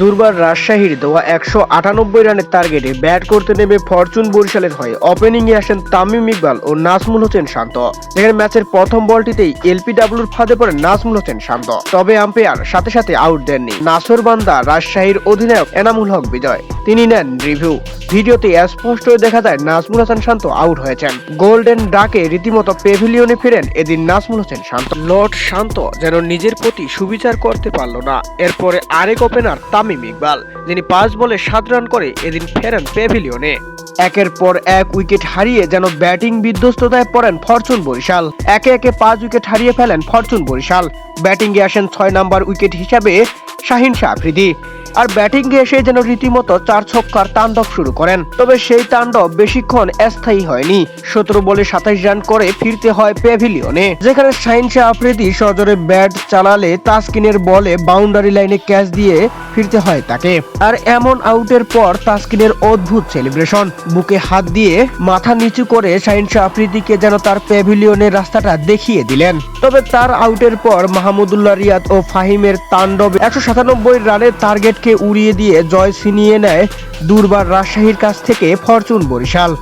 দুর্বার রাজশাহীর দেওয়া একশো আটানব্বই রানের টার্গেটে ব্যাট করতে নেমে ফরচুন বরিশালের হয়ে ওপেনিংয়ে আসেন তামিম ইকবাল ও নাজমুল হোসেন শান্ত। যেখানে ম্যাচের প্রথম বলটিতেই এলপিডাব্লিউর ফাঁদে পড়েন নাজমুল হোসেন শান্ত। তবে আম্পায়ার সাথে সাথে আউট দেননি নাসর বান্দা, রাজশাহীর অধিনায়ক এনামুল হক বিজয়। তিনি নেন রিভিউ। ভিডিওতে স্পষ্ট দেখা যায় নাজমুল হাসান শান্ত আউট হয়েছেন। গোল্ডেন ডাকে রীতিমতো পেভিলিয়নে ফিরেন এদিন নাজমুল হোসেন শান্ত। লর্ড শান্ত যেন নিজের প্রতি সুবিচার করতে পারল না। এরপরে আরেক ওপেনার তামিম ইকবাল যিনি পাঁচ বলে সাত রান করে এদিন ফেরেন প্যাভিলিয়নে। একের পর এক উইকেট হারিয়ে যেন ব্যাটিং বিধ্বস্ততায় পড়েন ফরচুন বরিশাল। একে একে পাঁচ উইকেট হারিয়ে ফেলেন ফরচুন বরিশাল। ব্যাটিংয়ে আসেন ছয় নাম্বার উইকেট হিসাবে শাহিন শাহ আফ্রিদি। আর ব্যাটিংয়ে এসে যেন রীতিমতো চার ছক্কার তাণ্ডব শুরু করেন। তবে সেই তাণ্ডব বেশিক্ষণ স্থায়ী হয়নি। সতেরো বলে সাতাইশ রান করে ফিরতে হয় পেভিলিয়নে যেখানে শাহিন শাহ আফ্রিদি সজোরে ব্যাট চালালে তাসকিনের বলে বাউন্ডারি লাইনে ক্যাচ দিয়ে ফিরতে হয় তাকে। আর এমন আউটের পর তাসকিনের অদ্ভুত সেলিব্রেশন। বুকে হাত দিয়ে মাথা নিচু করে শাহিন শাহ আফ্রিদিকে যেন তার প্যাভিলিয়নের রাস্তাটা দেখিয়ে দিলেন। তবে তার আউটের পর মাহমুদুল্লাহ রিয়াদ ও ফাহিমের তাণ্ডবে একশো সাতানব্বই রানের টার্গেটকে উড়িয়ে দিয়ে জয় ছিনিয়ে নেয় দুর্বার রাজশাহীর কাছ থেকে ফরচুন বরিশাল।